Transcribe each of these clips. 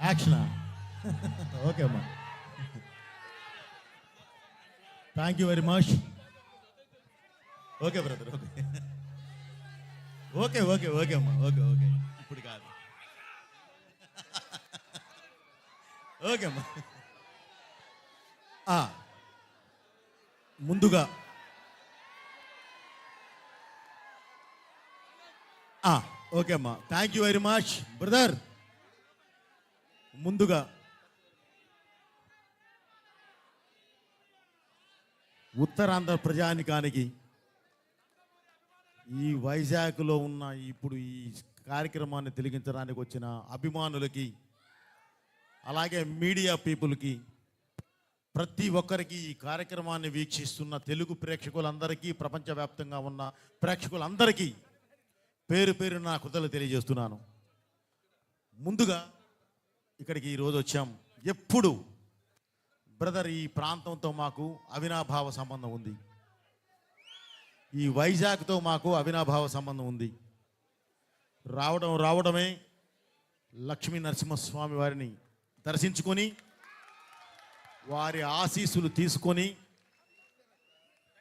యాక్షనా okay అమ్మా thank you very much okay brother okay okay okay okay అమ్మా okay okay ఇప్పుడు కాదు. Okay అమ్మా ఆ, ముందుగా ఆ, ఓకే అమ్మా thank you very much brother ముందుగా ఉత్తరాంధ్ర ప్రజానికానికి ఈ వైజాగ్లో ఉన్న ఇప్పుడు ఈ కార్యక్రమాన్ని తెలిగించడానికి వచ్చిన అభిమానులకి అలాగే మీడియా పీపుల్కి ప్రతి ఒక్కరికి ఈ కార్యక్రమాన్ని వీక్షిస్తున్న తెలుగు ప్రేక్షకులందరికీ ప్రపంచవ్యాప్తంగా ఉన్న ప్రేక్షకులందరికీ పేరు పేరు నా కృతలు తెలియజేస్తున్నాను. ముందుగా ఇక్కడికి ఈరోజు వచ్చాం. ఎప్పుడు? బ్రదర్ ఈ ప్రాంతంతో మాకు అవినాభావ సంబంధం ఉంది. ఈ వైజాగ్తో మాకు అవినాభావ సంబంధం ఉంది. రావడం రావడమే లక్ష్మీ నరసింహస్వామి వారిని దర్శించుకొని వారి ఆశీస్సులు తీసుకొని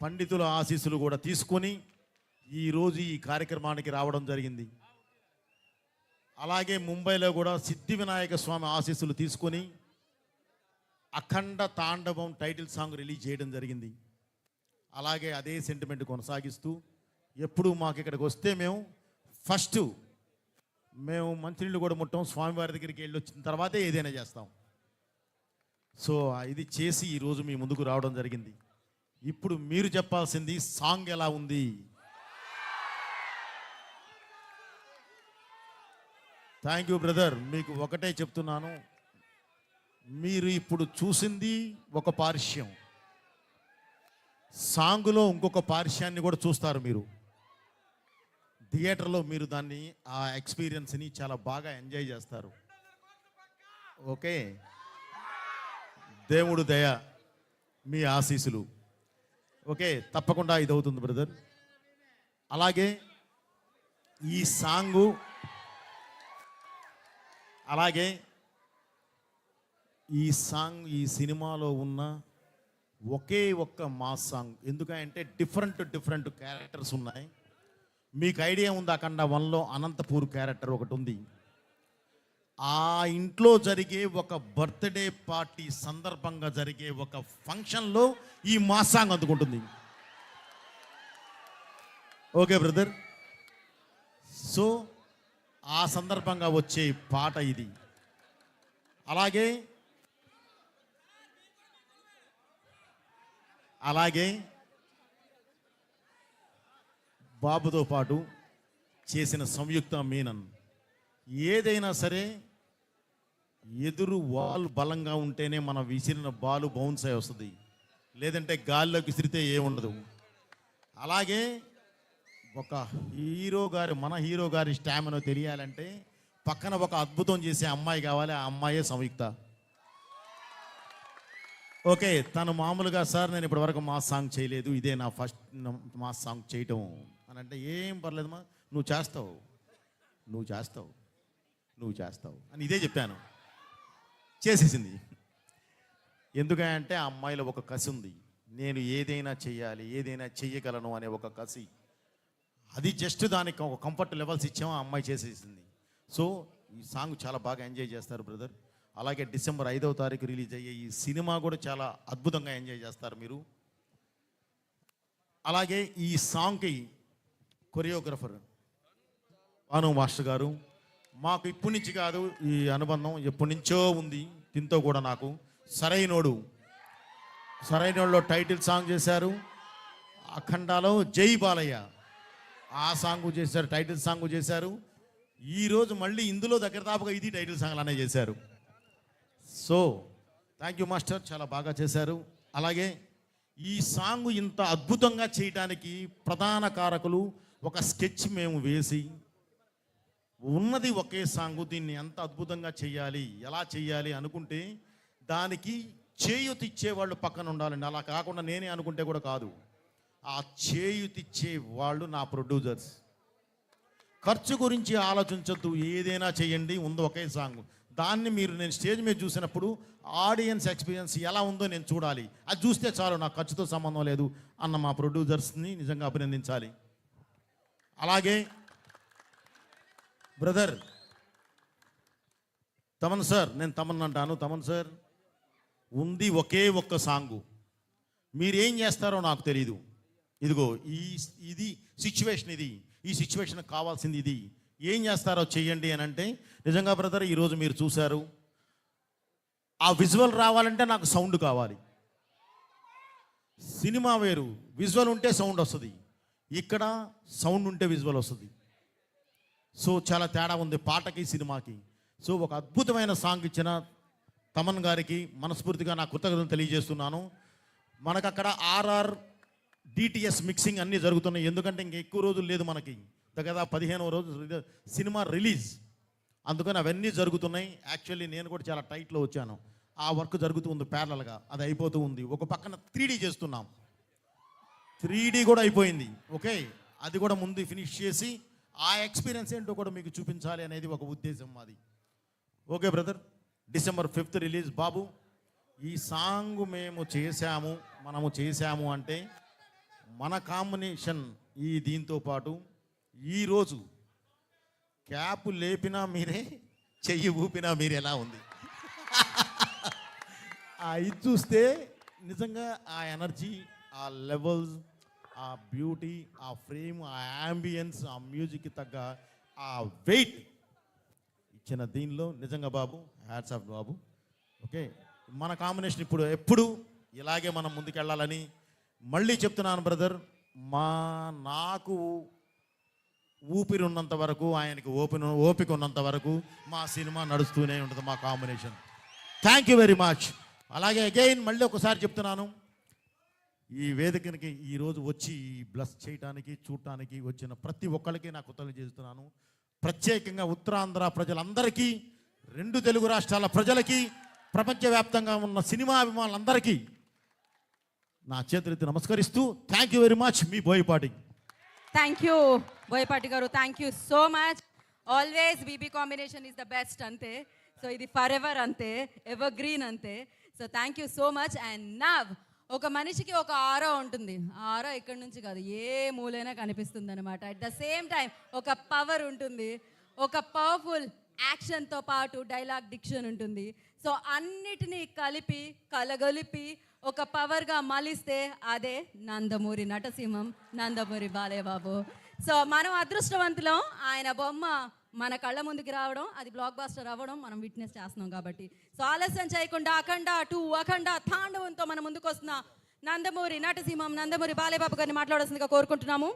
పండితుల ఆశీస్సులు కూడా తీసుకొని ఈరోజు ఈ కార్యక్రమానికి రావడం జరిగింది. అలాగే ముంబైలో కూడా సిద్ధి వినాయక స్వామి ఆశీస్సులు తీసుకొని అఖండ తాండవం టైటిల్ సాంగ్ రిలీజ్ చేయడం జరిగింది. అలాగే అదే సెంటిమెంట్ కొనసాగిస్తూ ఎప్పుడు మాకు ఇక్కడికి వస్తే మేము ఫస్ట్ మేము మంచినీళ్ళు కూడా ముట్టాం స్వామివారి దగ్గరికి వెళ్ళి వచ్చిన తర్వాతే ఏదైనా చేస్తాం. సో ఇది చేసి ఈరోజు మీ ముందుకు రావడం జరిగింది. ఇప్పుడు మీరు చెప్పాల్సింది సాంగ్ ఎలా ఉంది? థ్యాంక్ యూ బ్రదర్ మీకు ఒకటే చెప్తున్నాను. మీరు ఇప్పుడు చూసింది ఒక పార్శ్యం. సాంగులో ఇంకొక పార్శ్యాన్ని కూడా చూస్తారు మీరు. థియేటర్లో మీరు దాన్ని ఆ ఎక్స్పీరియన్స్ని చాలా బాగా ఎంజాయ్ చేస్తారు. ఓకే? దేవుడు దయ మీ ఆశీస్సులు. ఓకే? తప్పకుండా ఇది అవుతుంది బ్రదర్. అలాగే ఈ సాంగు అలాగే ఈ సాంగ్ ఈ సినిమాలో ఉన్న ఒకే ఒక్క మాస్ సాంగ్. ఎందుకంటే డిఫరెంట్ డిఫరెంట్ క్యారెక్టర్స్ ఉన్నాయి. మీకు ఐడియా ఉంది? అఖండ వన్లో అనంతపూర్ క్యారెక్టర్ ఒకటి ఉంది. ఆ ఇంట్లో జరిగే ఒక బర్త్డే పార్టీ సందర్భంగా జరిగే ఒక ఫంక్షన్లో ఈ మాస్ సాంగ్ అందుకుంటుంది. Okay brother. సో ఆ సందర్భంగా వచ్చే పాట ఇది. అలాగే అలాగే బాబుతో పాటు చేసిన సంయుక్త మీనన్. ఏదైనా సరే ఎదురు వాల్ బలంగా ఉంటేనే మనం విసిరిన బాలు బౌన్స్ అయి వస్తుంది. లేదంటే గాల్లోకి విసిరితే ఏముండదు. అలాగే ఒక హీరో గారి మన హీరో గారి స్టామినో తెలియాలంటే పక్కన ఒక అద్భుతం చేసే అమ్మాయి కావాలి ఆ అమ్మాయే సంయుక్త. ఓకే తను మామూలుగా సార్ నేను ఇప్పటివరకు మా సాంగ్ చేయలేదు ఇదే నా ఫస్ట్ మా సాంగ్ చేయటం. అని అంటే ఏం పర్లేదమ్మా నువ్వు చేస్తావు నువ్వు చేస్తావు నువ్వు చేస్తావు. అని ఇదే చెప్పాను. చేసేసింది. ఎందుకంటే ఆ అమ్మాయిలో ఒక కసి ఉంది. నేను ఏదైనా చెయ్యాలి ఏదైనా చెయ్యగలను అనే ఒక కసి. అది జస్ట్ దానికి ఒక కంఫర్ట్ లెవెల్స్ ఇచ్చాము ఆ అమ్మాయి చేసేసింది. సో ఈ సాంగ్ చాలా బాగా ఎంజాయ్ చేస్తారు బ్రదర్. అలాగే డిసెంబర్ ఐదవ తారీఖు రిలీజ్ అయ్యే ఈ సినిమా కూడా చాలా అద్భుతంగా ఎంజాయ్ చేస్తారు మీరు. అలాగే ఈ సాంగ్కి కొరియోగ్రఫర్ భాను మాస్టర్ గారు మాకు ఇప్పటి నుంచి కాదు ఈ అనుబంధం ఎప్పటి నుంచో ఉంది దీంతో కూడా నాకు సరైనోడు సరైనోడులో టైటిల్ సాంగ్ చేశారు. అఖండాలో జై బాలయ్య. ఆ సాంగ్ చేశారు టైటిల్ సాంగ్ చేశారు. ఈరోజు మళ్ళీ ఇందులో దగ్గర దాపుగా ఇది టైటిల్ సాంగ్ అనే చేశారు. సో థ్యాంక్ యూ మాస్టర్ చాలా బాగా చేశారు. అలాగే ఈ సాంగ్ ఇంత అద్భుతంగా చేయడానికి ప్రధాన కారకులు ఒక స్కెచ్ మేము వేసి ఉన్నది ఒకే సాంగ్ దీన్ని ఎంత అద్భుతంగా చేయాలి ఎలా చేయాలి అనుకుంటే దానికి చేయుతిచ్చే వాళ్ళు పక్కన ఉండాలండి. అలా కాకుండా నేనే అనుకుంటే కూడా కాదు. ఆ చేయుతిచ్చే వాళ్ళు నా ప్రొడ్యూసర్స్ ఖర్చు గురించి ఆలోచించద్దు ఏదైనా చేయండి ఉంది ఒకే సాంగ్ దాన్ని మీరు నేను స్టేజ్ మీద చూసినప్పుడు ఆడియన్స్ ఎక్స్పీరియన్స్ ఎలా ఉందో నేను చూడాలి. అది చూస్తే చాలు నాకు ఖర్చుతో సంబంధం లేదు అన్న మా ప్రొడ్యూసర్స్ని నిజంగా అభినందించాలి. అలాగే బ్రదర్ తమన్ సార్ నేను తమన్ అంటాను తమన్ సార్ ఉంది ఒకే ఒక్క సాంగు మీరేం చేస్తారో నాకు తెలియదు ఇదిగో ఈ ఇది సిచ్యువేషన్ ఇది. ఈ సిచ్యువేషన్ కావాల్సింది ఇది. ఏం చేస్తారో చేయండి అని అంటే నిజంగా బ్రదర్ ఈరోజు మీరు చూశారు ఆ విజువల్ రావాలంటే నాకు సౌండ్ కావాలి. సినిమా వేరు విజువల్ ఉంటే సౌండ్ వస్తుంది. ఇక్కడ సౌండ్ ఉంటే విజువల్ వస్తుంది. సో చాలా తేడా ఉంది పాటకి సినిమాకి. సో ఒక అద్భుతమైన సాంగ్ ఇచ్చిన తమన్ గారికి మనస్ఫూర్తిగా నా కృతజ్ఞతలు తెలియజేస్తున్నాను. మనకు అక్కడ ఆర్ఆర్ డిటిఎస్ మిక్సింగ్ అన్నీ జరుగుతున్నాయి. ఎందుకంటే ఇంక ఎక్కువ రోజులు లేదు మనకి. దగ్గర పదిహేనవ రోజు సినిమా రిలీజ్. అందుకని అవన్నీ జరుగుతున్నాయి. యాక్చువల్లీ నేను కూడా చాలా టైట్లో వచ్చాను. ఆ వర్క్ జరుగుతూ ఉంది ప్యారలల్గా అది అయిపోతూ ఉంది. ఒక పక్కన త్రీ చేస్తున్నాం. త్రీ కూడా అయిపోయింది. ఓకే అది కూడా ముందు ఫినిష్ చేసి ఆ ఎక్స్పీరియన్స్ ఏంటో కూడా మీకు చూపించాలి అనేది ఒక ఉద్దేశం మాది. Okay brother December fifth release బాబు. ఈ సాంగ్ మేము చేశాము మనము చేశాము అంటే మన కాంబినేషన్ ఈ దీంతో పాటు ఈరోజు క్యాప్ లేపినా మీరే చెయ్యి ఊపినా మీరు ఎలా ఉంది? ఆ ఇది చూస్తే నిజంగా ఆ ఎనర్జీ ఆ లెవెల్స్ ఆ బ్యూటీ ఆ ఫ్రేమ్ ఆ యాంబియన్స్ ఆ మ్యూజిక్కి తగ్గ ఆ వెయిట్ ఇచ్చిన దీనిలో నిజంగా బాబు హ్యాట్స్ ఆఫ్ బాబు. ఓకే మన కాంబినేషన్ ఇప్పుడు ఎప్పుడు ఇలాగే మనం ముందుకెళ్ళాలని మళ్ళీ చెప్తున్నాను బ్రదర్. మా నాకు ఊపిరి ఉన్నంత వరకు ఆయనకి ఓపిన ఓపిక ఉన్నంత వరకు మా సినిమా నడుస్తూనే ఉంటుంది మా combination. Thank you very much అలాగే అగైన్ మళ్ళీ ఒకసారి చెప్తున్నాను. ఈ వేదికనికి ఈరోజు వచ్చి బ్లస్ చేయడానికి చూడటానికి వచ్చిన ప్రతి ఒక్కరికి నా కృతజ్ఞత చేస్తున్నాను ప్రత్యేకంగా ఉత్తరాంధ్ర ప్రజలందరికీ రెండు తెలుగు రాష్ట్రాల ప్రజలకి ప్రపంచవ్యాప్తంగా ఉన్న సినిమా అభిమానులందరికీ నా చేతులెత్తి నమస్కరిస్తూ థ్యాంక్ యూ వెరీ మచ్ మీ బోయపాటి. థ్యాంక్ యూ బోయపాటి గారు. Thank you so much always BB combination is the best అంతే సో ఇది ఫర్ ఎవర్ అంతే ఎవర్ గ్రీన్ అంతే so thank you so much and now ఒక మనిషికి ఒక ఆరో ఉంటుంది. ఆరో ఇక్కడి నుంచి కాదు ఏ మూలైనా కనిపిస్తుంది అనమాట అట్ ద సేమ్ టైం ఒక పవర్ ఉంటుంది. ఒక పవర్ఫుల్ యాక్షన్తో పాటు డైలాగ్ డిక్షన్ ఉంటుంది. సో అన్నిటినీ కలిపి కలగలిపి ఒక పవర్గా మలిస్తే అదే నందమూరి నటసింహం నందమూరి బాలేబాబు. సో మనం అదృష్టవంతులం. ఆయన బొమ్మ మన కళ్ళ ముందుకు రావడం అది బ్లాక్ బాస్టర్ అవ్వడం మనం విట్నెస్ చేస్తున్నాం కాబట్టి. సో ఆలస్యం చేయకుండా అఖండ టూ అఖండ తాండవంతో మన ముందుకు వస్తున్న నందమూరి నటసింహం నందమూరి బాలేబాబు గారిని మాట్లాడాల్సిందిగా కోరుకుంటున్నాము.